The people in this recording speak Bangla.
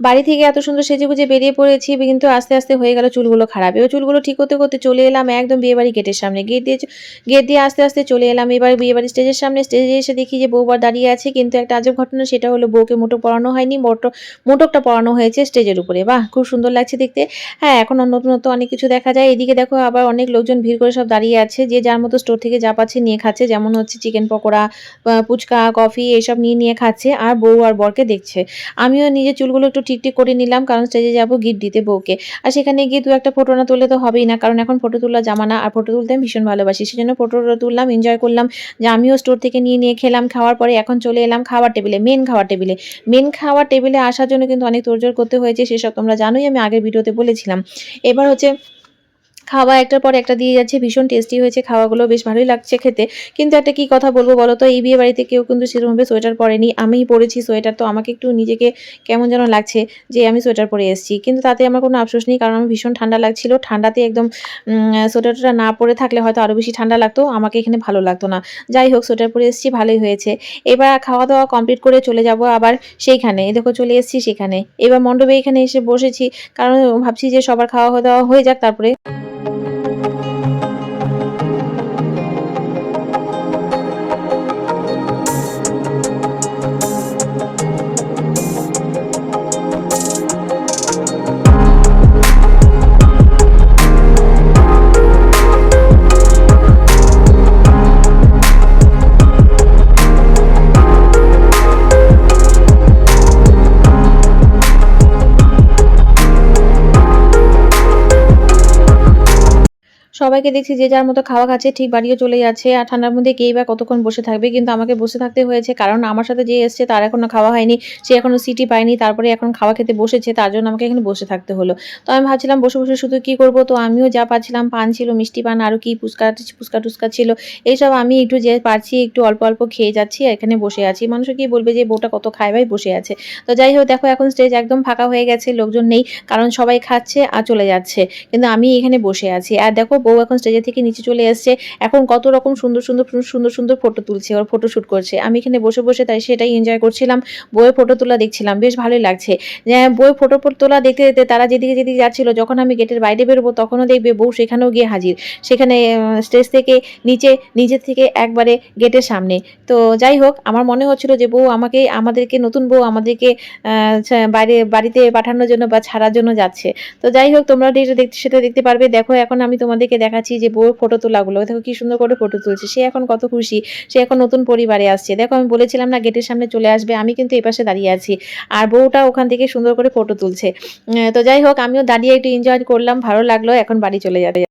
বাড়ি থেকে এত সুন্দর সেজে গুজে বেরিয়ে পড়েছি, কিন্তু আস্তে আস্তে হয়ে গেল চুলগুলো খারাপ। এবার চুলগুলো ঠিক করতে করতে চলে এলাম একদম বিয়ে বাড়ি গেটের সামনে। গেট দিয়ে গেট দিয়ে আস্তে আস্তে চলে এলাম। এবার বিয়ে বাড়ি স্টেজের সামনে। স্টেজে এসে দেখি যে বউবার দাঁড়িয়ে আছে, কিন্তু একটা আজব ঘটনা, সেটা হলো বউকে মোটো পরানো হয়নি, মোটো মোটকটা পরানো হয়েছে স্টেজের উপরে। বাহ, খুব সুন্দর লাগছে দেখতে। হ্যাঁ এখন আর নতুন নতুন অনেক কিছু দেখা যায়। এদিকে দেখো আবার অনেক লোকজন ভিড় করে সব দাঁড়িয়ে আছে, যে যার মতো স্টোর থেকে যা পাচ্ছে নিয়ে খাচ্ছে, যেমন হচ্ছে চিকেন পকোড়া ফুচকা কফি এসব নিয়ে নিয়ে খাচ্ছে, আর বউ আর বরকে দেখছে। আমিও নিজের চুলগুলো একটু ঠিকঠিক করে নিলাম, কারণ স্টেজে যাব গিফট দিতে বউকে। আর সেখানে গিয়ে দু একটা ফটো না তুলে তো হবেই না, কারণ এখন ফটো তোলা জামানা, আর ফটো তুলতে আমি ভীষণ ভালোবাসি। সেজন্য ফটো তুললাম এনজয় করলাম, যে আমিও স্টোর থেকে নিয়ে নিয়ে খেলাম, খাওয়ার পরে এখন চলে এলাম খাওয়ার টেবিলে মেন খাওয়ার টেবিলে মেন খাওয়ার টেবিলে আসার জন্য কিন্তু অনেক তোরজোর করতে হয়েছে, সেসব তোমরা জানোই, আমি আগের ভিডিওতে বলেছিলাম। এবার হচ্ছে খাওয়া একটার পর একটা দিয়ে যাচ্ছে, ভীষণ টেস্টি হয়েছে, খাওয়াগুলো বেশ ভালোই লাগছে খেতে। কিন্তু একটা কি কথা বলব বলো তো এই বিয়ে বাড়িতে কেউ কিন্তু সেরকমভাবে সোয়েটার পরেনি। আমিই পরেছি সোয়েটার তো আমাকে একটু নিজেকে কেমন যেন লাগছে যে আমি সোয়েটার পরে এসেছি। কিন্তু তাতে আমার কোনো আফসোস নেই, কারণ আমার ভীষণ ঠান্ডা লাগছিল। ঠান্ডাতে একদম সোয়েটারটা না পরে থাকলে হয়তো আরও বেশি ঠান্ডা লাগতো, আমাকে এখানে ভালো লাগতো না। যাই হোক সোয়েটার পরে এসেছি, ভালোই হয়েছে। এবার খাওয়া দাওয়া কমপ্লিট করে চলে যাব আবার সেইখানে। দেখো, চলে এসেছি সেখানে। এবার মণ্ডপে এখানে এসে বসেছি, কারণ ভাবছি যে সবার খাওয়া দাওয়া হয়ে যাক তারপরে। সবাইকে দেখছি যে যার মতো খাওয়া খাচ্ছে, ঠিক বাড়িও চলে যাচ্ছে। আর ঠান্ডার মধ্যে কেই বা কতক্ষণ বসে থাকবে? কিন্তু আমাকে বসে থাকতে হয়েছে কারণ আমার সাথে যে এসছে তার এখনও খাওয়া হয়নি। সে এখনও সিটি পায়নি, তারপরে এখন খাওয়া খেতে বসেছে, তার জন্য আমাকে এখানে বসে থাকতে হলো। তো আমি ভাবছিলাম বসে বসে শুধু কি করব? তো আমিও যা পাচ্ছিলাম, পান ছিল, মিষ্টি পান আরও কি ফুচকা ফুচকা টুচকা ছিল, এইসব আমি একটু যে পারছি, একটু অল্প অল্প খেয়ে যাচ্ছি এখানে বসে আছি। মানুষ কি বলবে যে বউটা কত খায়, ভাই? বসে আছে। তো যাই হোক, দেখো এখন স্টেজ একদম ফাঁকা হয়ে গেছে, লোকজন নেই, কারণ সবাই খাচ্ছে আর চলে যাচ্ছে। কিন্তু আমি এখানে বসে আছি। আর দেখো বউ এখন স্টেজে থেকে নিচে চলে এসছে। এখন কত রকম সুন্দর সুন্দর সুন্দর সুন্দর ফটো তুলছে, ওর ফটো শ্যুট করছে। আমি এখানে বসে বসে তাই সেটাই এনজয় করছিলাম। বইয়ের ফটো তোলা দেখছিলাম, বেশ ভালোই লাগছে। যে বইয়ের ফটো তোলা দেখতে দেখতে তারা যেদিকে যেদিকে যাচ্ছিল, যখন আমি গেটের বাইরে বেরোবো, তখনও দেখবে বউ সেখানেও গিয়ে হাজির। সেখানে স্টেজ থেকে নিচে নিজের থেকে একবারে গেটের সামনে। তো যাই হোক, আমার মনে হচ্ছিল যে বউ আমাকে, আমাদেরকে, নতুন বউ আমাদেরকে বাইরে বাড়িতে পাঠানোর জন্য বা ছাড়ার জন্য যাচ্ছে। তো যাই হোক, তোমরা দেখতে, সেটা দেখতে পারবে। দেখো, এখন আমি তোমাদেরকে দেখাচ্ছি যে বউ ফটো তোলাগুলো। দেখো কি সুন্দর করে ফটো তুলছে। সে এখন কত খুশি। সে এখন নতুন পরিবারে আসছে। দেখো আমি বলেছিলাম না গেটের সামনে চলে আসবে। আমি কিন্তু এই পাশে দাঁড়িয়ে আছি। আর বউটা ওখান থেকে সুন্দর করে ফটো তুলছে। তো যাই হোক, আমিও দাঁড়িয়ে একটু এনজয় করলাম। ভালো লাগল। এখন বাড়ি চলে যাবে।